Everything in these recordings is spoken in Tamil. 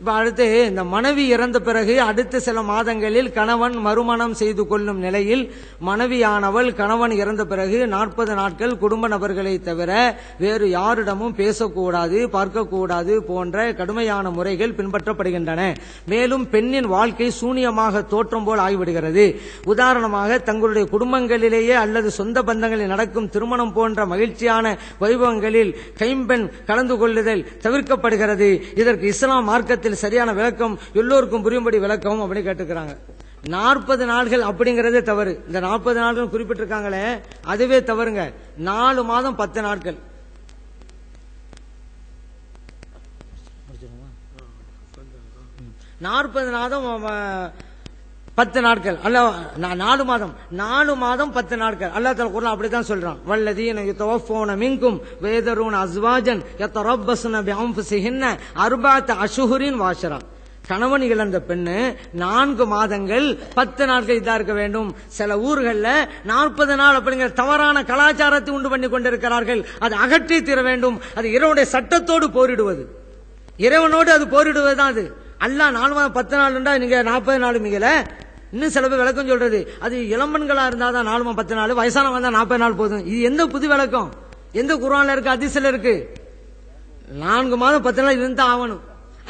இப்போ அடுத்து இந்த மனைவி இறந்த பிறகு அடுத்த சில மாதங்களில் கணவன் மறுமணம் செய்து கொள்ளும் நிலையில் மனைவியானவள் கணவன் இறந்த பிறகு நாற்பது நாட்கள் குடும்ப நபர்களை தவிர வேறு யாரிடமும் பேசக்கூடாது பார்க்கக்கூடாது போன்ற கடுமையான முறைகள் பின்பற்றப்படுகின்றன. மேலும் பெண்ணின் வாழ்க்கை சூனியமாக தோற்றம் போல் ஆகிவிடுகிறது. உதாரணமாக தங்களுடைய குடும்பங்களிலேயே அல்லது சொந்த பந்தங்களில் நடக்கும் திருமணம் போன்ற மகிழ்ச்சியான வைபவங்களில் கைம்பெண் கலந்து கொள்ளுதல் தவிர்க்கப்படுகிறது. இதற்கு இஸ்லாம் மார்க்கத்தில் சரியான விளக்கம் எல்லோருக்கும் புரியும்படி விளக்கம் அப்படி கேட்டுக்கிறாங்க. நாற்பது நாள்கள் அப்படிங்கறதே தவறு. இந்த நாற்பது நாட்கள் குறிப்பிட்டிருக்காங்களே அதுவே தவறுங்க. நாலு மாதம் பத்து நாட்கள். நாற்பது மாதம் அஹ், பத்து நாட்கள். அல்ல நாலு மாதம். நாலு மாதம் பத்து நாட்கள். அல்லா தலா குரல் அப்படித்தான் சொல்றான். வல்லதீன யுத்தவஃபோன மின்கும் வேதரூன் அஸ்வாஜன் யத்தரப்பஸ்ன பிஅன்ஃபுசிஹின்ன அர்பாத் அஷுஹுரின் வாஷரா. கணவன் இழந்த பெண்ணு நான்கு மாதங்கள் பத்து நாட்கள் இதா இருக்க வேண்டும். சில ஊர்களில் நாற்பது நாள் அப்படிங்கிற தவறான கலாச்சாரத்தை உண்டு பண்ணி கொண்டிருக்கிறார்கள். அது அகற்றி தீர வேண்டும். அது இரவுடைய சட்டத்தோடு போரிடுவது. இறைவனோடு அது போரிடுவதுதான் அது. அல்லா நாலு மாதம் பத்து நாள்ண்டா நீங்க நாற்பது நாள் மிகல. இன்னும் சில பேர் விளக்கம் சொல்றது. அது இளம்பெண்களா இருந்தாதான் நாலு மாதம் பத்து நாள். வயசானவங்க தான் நாற்பது நாள் போதும். இது எந்த புது விளக்கம்? எந்த குரான்ல இருக்கு அதிசல இருக்கு? நான்கு மாதம் பத்து நாள் இருந்தா ஆகணும்.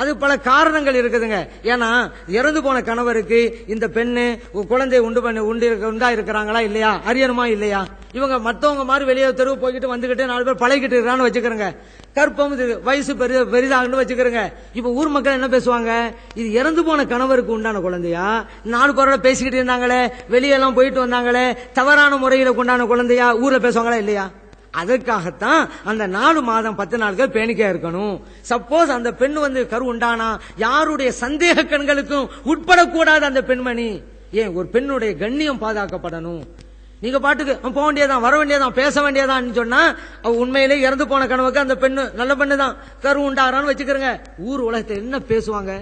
அது பல காரணங்கள் இருக்குதுங்க. ஏன்னா இறந்து போன கணவருக்கு இந்த பெண்ணு ஒரு குழந்தையை உண்டு பண்ணி உண்டு உண்டா இருக்கிறாங்களா இல்லையா? அரியணுமா இல்லையா? இவங்க மத்தவங்க மாதிரி வெளியே தெருவு போய்கிட்டு வந்துகிட்டு நாலு பேர் பழகிட்டு இருக்கிறான்னு வச்சுக்கிறேங்க. கற்பம் வயசு பெரிய பெரிதாகனு வச்சுக்கிறோங்க. இப்ப ஊர் மக்கள் என்ன பேசுவாங்க? இது இறந்து போன கணவருக்கு உண்டான குழந்தையா? நாலு பேரோட பேசிக்கிட்டு இருந்தாங்களே வெளியெல்லாம் போயிட்டு வந்தாங்களே தவறான முறையில உண்டான குழந்தையா? ஊர்ல பேசுவாங்களா இல்லையா? அதற்காகத்தான் அந்த நாலு மாதம் பத்து நாட்கள் பேணிக்கா இருக்கணும். சப்போஸ் அந்த பெண் வந்து கரு உண்டானா யாருடைய சந்தேக கண்களுக்கும் உட்படக்கூடாது அந்த பெண்மணி. ஏன் ஒரு பெண்ணுடைய கண்ணியம் பாதுகாக்கப்படணும். நீங்க பாட்டுக்கு போக வேண்டியதான் வர வேண்டியதான் பேச வேண்டியதான் சொன்னா அவ உண்மையிலே இறந்து போன கனவுக்கு அந்த பெண்ணு நல்ல பெண்ணு தான் கரு உண்டாகிறான்னு வச்சுக்கிறங்க ஊர் உலகத்தை என்ன பேசுவாங்க?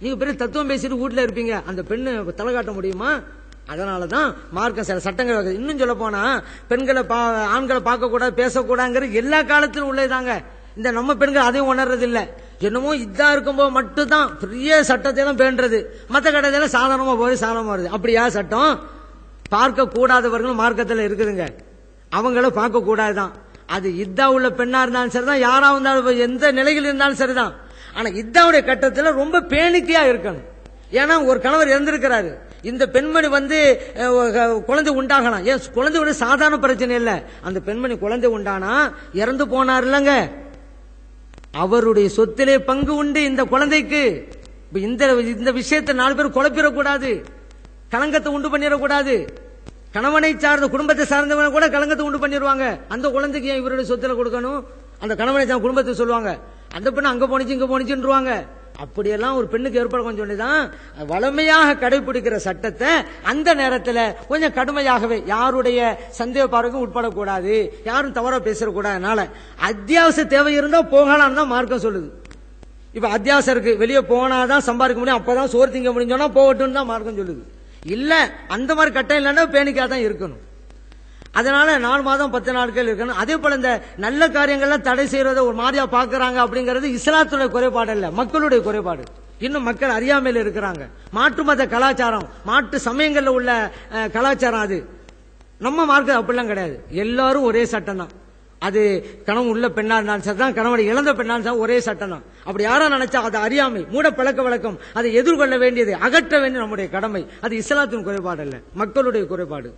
நீங்க பெரிய தத்துவம் பேசிட்டு வீட்டுல இருப்பீங்க. அந்த பெண்ணு தலை காட்ட முடியுமா? அதனாலதான் மார்க்க சில சட்டங்கள் இன்னும் சொல்ல போனா பெண்களை பா- ஆண்களை பார்க்க கூடாது பேசக்கூடாதுங்கிறது எல்லா காலத்திலும் உள்ளதாங்க இந்த நம்ம பெண்கள் அதையும் உணர்றது இல்ல என்னமோ இதா இருக்கும்போது மட்டும்தான் பெரிய சட்டத்தை எல்லாம் பேண்டது மத்த கடையில சாதாரணமா போய் சாதாரணமா வருது. அப்படியா சட்டம்? பார்க்க கூடாதவர்களும் மார்க்கத்துல இருக்குதுங்க. அவங்கள பார்க்க கூடாதுதான் அது இதா உள்ள பெண்ணா இருந்தாலும் சரிதான் யாரா இருந்தாலும் எந்த நிலையில் இருந்தாலும் சரிதான். ஆனா இதாவுடைய கட்டத்துல ரொம்ப பேணிக்கையா இருக்கணும். ஏன்னா ஒரு கணவர் இறந்திருக்கிறாரு. இந்த பெண்மணி வந்து குழந்தை உண்டாகலாம். ஏன் குழந்தை வந்து சாதாரண பிரச்சனை இல்ல. அந்த பெண்மணி குழந்தை உண்டானா? இறந்து போனார் இல்லங்க. அவருடைய சொத்திலே பங்கு உண்டு இந்த குழந்தைக்கு. இந்த இந்த விஷயத்தை நாலு பேர் குழப்பிடக்கூடாது. கலங்கத்தை உண்டு பண்ணிடக்கூடாது. கணவனை சார்ந்த குடும்பத்தை சார்ந்தவங்க கூட கலங்கத்தை உண்டு பண்ணிடுவாங்க. அந்த குழந்தைக்கு ஏன் இவருடைய சொத்துல கொடுக்கணும்? அந்த கணவனை சார்ந்த குடும்பத்தை சொல்லுவாங்க. அந்த பெண்ணு அங்க போனிச்சு இங்க போனிச்சுன்றுவாங்க. அப்படியெல்லாம் ஒரு பெண்ணுக்கு ஏற்பட சொல்லிதான் வளமையாக கடைபிடிக்கிற சட்டத்தை அந்த நேரத்தில் கொஞ்சம் கடுமையாகவே யாருடைய சந்தேக பார்வைக்கும் உட்படக்கூடாது. யாரும் தவற பேசக்கூடாதுனால அத்தியாவசிய தேவை இருந்தா போகலாம்னு தான் மார்க்கம் சொல்லுது. இப்ப அத்தியாவசியம் இருக்கு. வெளியே போனாதான் சம்பாதிக்க முடியும். அப்பதான் சோறு திங்க முடிஞ்சோன்னா சொன்னா போகட்டும் தான் மார்க்கம் சொல்லுது. இல்ல அந்த மாதிரி கட்டம் இல்லைன்னா பேணிக்கா தான் இருக்கணும். அதனால நாலு மாதம் பத்து நாட்கள் இருக்கணும். அதே போல இந்த நல்ல காரியங்கள்லாம் தடை செய்யறத ஒரு மாதிரியா பாக்குறாங்க அப்படிங்கறது இஸ்லாத்துடைய குறைபாடு இல்ல மக்களுடைய குறைபாடு. இன்னும் மக்கள் அறியாமையில் இருக்கிறாங்க. மாற்று மத கலாச்சாரம் மாற்று சமயங்கள்ல உள்ள கலாச்சாரம் அது. நம்ம மார்க்கம் அப்படிலாம் கிடையாது. எல்லாரும் ஒரே சட்டம் தான் அது கணவன் உள்ள பெண்ணா இருந்தாலும் சரி தான் கணவனை இழந்த பெண்ணா இருந்தாலும் ஒரே சட்டம் தான் அப்படி யாரா நினைச்சா அது அறியாமை மூட பழக்க வழக்கம். அதை எதிர்கொள்ள வேண்டியது அகற்ற வேண்டிய நம்முடைய கடமை. அது இஸ்லாத்தின் குறைபாடு அல்ல மக்களுடைய குறைபாடு.